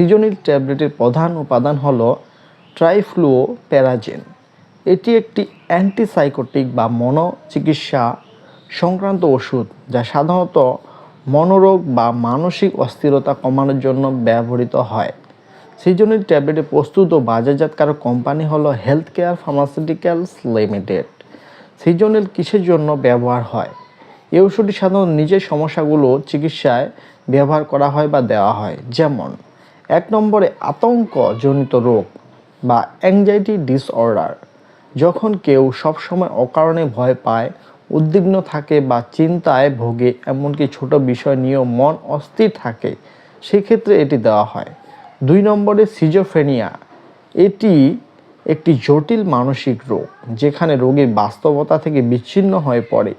সিজনিল ট্যাবলেটের প্রধান উপাদান হলো ট্রাইফ্লুও প্যারাজেন এটি একটি অ্যান্টিসাইকোটিক বা মনোচিকিৎসা সংক্রান্ত ওষুধ যা সাধারণত মনোরোগ বা মানসিক অস্থিরতা কমানোর জন্য ব্যবহৃত হয়। সিজনিল ট্যাবলেটের প্রস্তুত ও বাজারজাতকারক কোম্পানি হলো হেলথ কেয়ার ফার্মাসিউটিক্যালস লিমিটেড। সিজনিল কিসের জন্য ব্যবহার হয়? এই ওষুধটি সাধারণত নিজের সমস্যাগুলো চিকিৎসায় ব্যবহার করা হয় বা দেওয়া হয়। যেমন এক নম্বরে আতঙ্কজনিত রোগ বা অ্যাংজাইটি ডিসঅর্ডার যখন কেউ সবসময় অকারণে ভয় পায়, উদ্বিগ্ন থাকে বা চিন্তায় ভোগে, এমনকি ছোট বিষয় নিয়েও মন অস্থির থাকে, সেক্ষেত্রে এটি দেওয়া হয়। দুই নম্বরে সিজোফ্রেনিয়া এটি একটি জটিল মানসিক রোগ, যেখানে রোগী বাস্তবতা থেকে বিচ্ছিন্ন হয়ে পড়ে।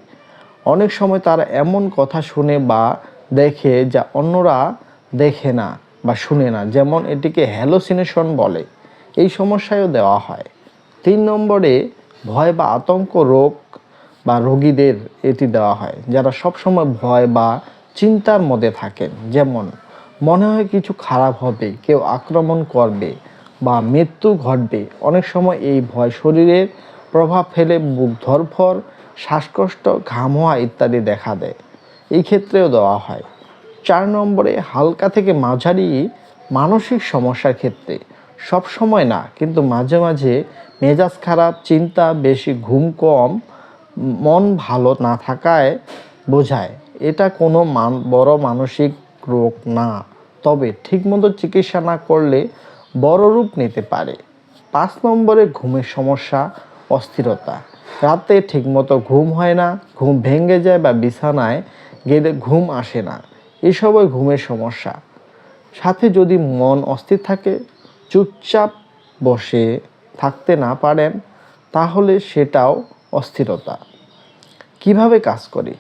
অনেক সময় তারা এমন কথা শুনে বা দেখে যা অন্যরা দেখে না। বা শুনে না, যেমন এটিকে হ্যালোসিনেশন বলে, এই সমস্যায়ও দেওয়া হয়। তিন নম্বরে, ভয় বা আতঙ্ক রোগ বা রোগীদের এটি দেওয়া হয়, যারা সবসময় ভয় বা চিন্তার মধ্যে থাকেন। যেমন, মনে হয় কিছু খারাপ হবে, কেউ আক্রমণ করবে বা মৃত্যু ঘটবে। অনেক সময় এই ভয় শরীরের প্রভাব ফেলে, বুক ধরফর, শ্বাসকষ্ট, ঘাম হওয়া ইত্যাদি দেখা দেয়। এই ক্ষেত্রেও দেওয়া হয়। চার নম্বরে হালকা থেকে মাঝারি মানসিক সমস্যার ক্ষেত্রে। সব সময় না, কিন্তু মাঝে মাঝে মেজাজ খারাপ, চিন্তা বেশি, ঘুম কম, মন ভালো না থাকায় বোঝায়। এটা কোনো মান, বড় মানসিক রোগ না, তবে ঠিকমতো চিকিৎসা না করলে বড় রূপ নিতে পারে। পাঁচ নম্বরে ঘুমের সমস্যা, অস্থিরতা। রাতে ঠিকমতো ঘুম হয় না, ঘুম ভেঙে যায় বা বিছানায় গেলে ঘুম আসে না। এসবই ঘুমের সমস্যা। সাথে যদি মন অস্থির থাকে, চুপচাপ বসে থাকতে না পারেন, তাহলে সেটাও অস্থিরতা। কীভাবে কাজ করে?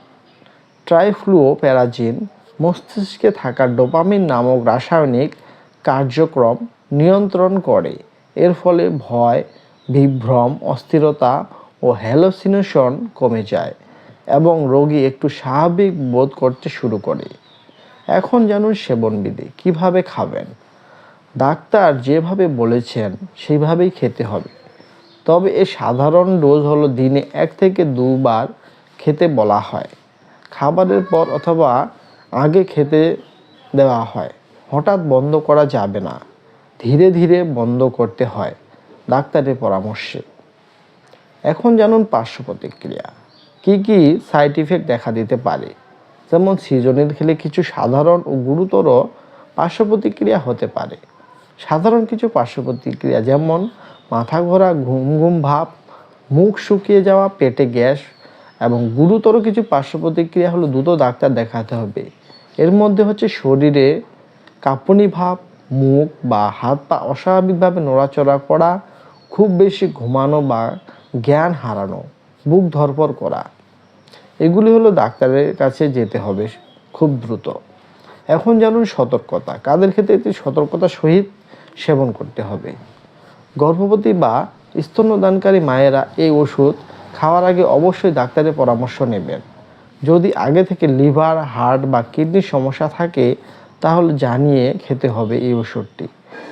ট্রাইফ্লুও প্যারাজিন মস্তিষ্কে থাকা ডোপামিন নামক রাসায়নিক কার্যক্রম নিয়ন্ত্রণ করে। এর ফলে ভয়, বিভ্রম, অস্থিরতা ও হ্যালোসিনেশন কমে যায় এবং রোগী একটু স্বাভাবিক বোধ করতে শুরু করে। এখন জানুন সেবনবিধি, কীভাবে খাবেন? ডাক্তার যেভাবে বলেছেন, সেইভাবেই খেতে হবে। তবে এ সাধারণ ডোজ হলো দিনে এক থেকে দুবার খেতে বলা হয়। খাবারের পর অথবা আগে খেতে দেওয়া হয়। হঠাৎ বন্ধ করা যাবে না। ধীরে ধীরে বন্ধ করতে হয় ডাক্তারের পরামর্শে। এখন জানুন পার্শ্ব প্রতিক্রিয়া। কী কী সাইড ইফেক্ট দেখা দিতে পারে? যেমন সিজনিল খেলে কিছু সাধারণ ও গুরুতর পার্শ্ব প্রতিক্রিয়া হতে পারে। সাধারণ কিছু পার্শ্ব প্রতিক্রিয়া যেমন মাথা ঘোরা, ঘুম ঘুম ভাব, মুখ শুকিয়ে যাওয়া, পেটে গ্যাস এবং গুরুতর কিছু পার্শ্ব প্রতিক্রিয়া হলো দ্রুত ডাক্তার দেখাতে হবে। এর মধ্যে হচ্ছে শরীরে কাঁপুনি ভাব, মুখ বা হাত পা অস্বাভাবিকভাবে নড়াচড়া করা, খুব বেশি ঘুমানো বা জ্ঞান হারানো, বুক ধরপর করা। এগুলি হলো ডাক্তারের কাছে যেতে হবে খুব দ্রুত। এখন জানুন সতর্কতা। কাদের ক্ষেত্রে এটি সতর্কতা সহিত সেবন করতে হবে? গর্ভবতী বা স্তন্যদানকারী মায়েরা এই ওষুধ খাওয়ার আগে অবশ্যই ডাক্তারের পরামর্শ নেবেন। যদি আগে থেকে লিভার, হার্ট বা কিডনির সমস্যা থাকে, তাহলে জানিয়ে খেতে হবে এই ওষুধটি।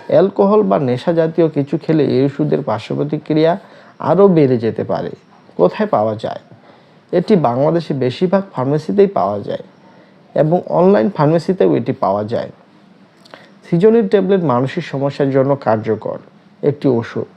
অ্যালকোহল বা নেশা জাতীয় কিছু খেলে এই ওষুধের পার্শ্ব প্রতিক্রিয়া আরও বেড়ে যেতে পারে। কোথায় পাওয়া যায়? এটি বাংলাদেশে বেশিরভাগ ফার্মেসিতেই পাওয়া যায় এবং অনলাইন ফার্মেসিতেও এটি পাওয়া যায়। সিজনের ট্যাবলেট মানসিক সমস্যার জন্য কার্যকর। একটি ওষুধ।